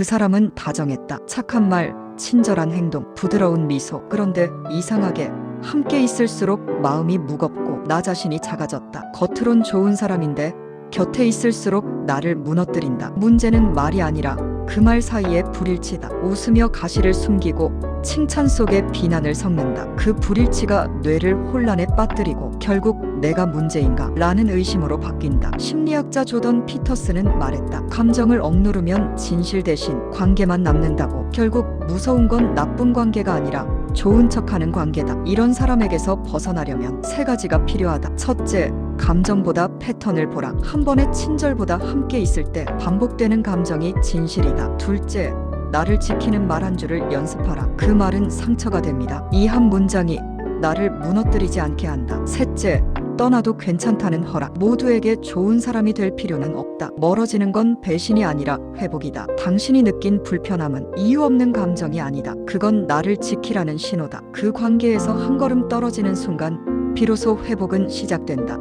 그 사람은 다정했다. 착한 말, 친절한 행동, 부드러운 미소. 그런데 이상하게 함께 있을수록 마음이 무겁고 나 자신이 작아졌다. 겉으론 좋은 사람인데 곁에 있을수록 나를 무너뜨린다. 문제는 말이 아니라 그 말 사이에 불일치다. 웃으며 가시를 숨기고 칭찬 속에 비난을 섞는다. 그 불일치가 뇌를 혼란에 빠뜨리고 결국 내가 문제인가? 라는 의심으로 바뀐다. 심리학자 조던 피터스는 말했다. 감정을 억누르면 진실 대신 관계만 남는다고. 결국 무서운 건 나쁜 관계가 아니라 좋은 척하는 관계다. 이런 사람에게서 벗어나려면 세 가지가 필요하다. 첫째, 감정보다 패턴을 보라. 한 번의 친절보다 함께 있을 때 반복되는 감정이 진실이다. 둘째, 나를 지키는 말 한 줄을 연습하라. 그 말은 상처가 됩니다. 이 한 문장이 나를 무너뜨리지 않게 한다. 셋째, 떠나도 괜찮다는 허락. 모두에게 좋은 사람이 될 필요는 없다. 멀어지는 건 배신이 아니라 회복이다. 당신이 느낀 불편함은 이유 없는 감정이 아니다. 그건 나를 지키라는 신호다. 그 관계에서 한 걸음 떨어지는 순간 비로소 회복은 시작된다.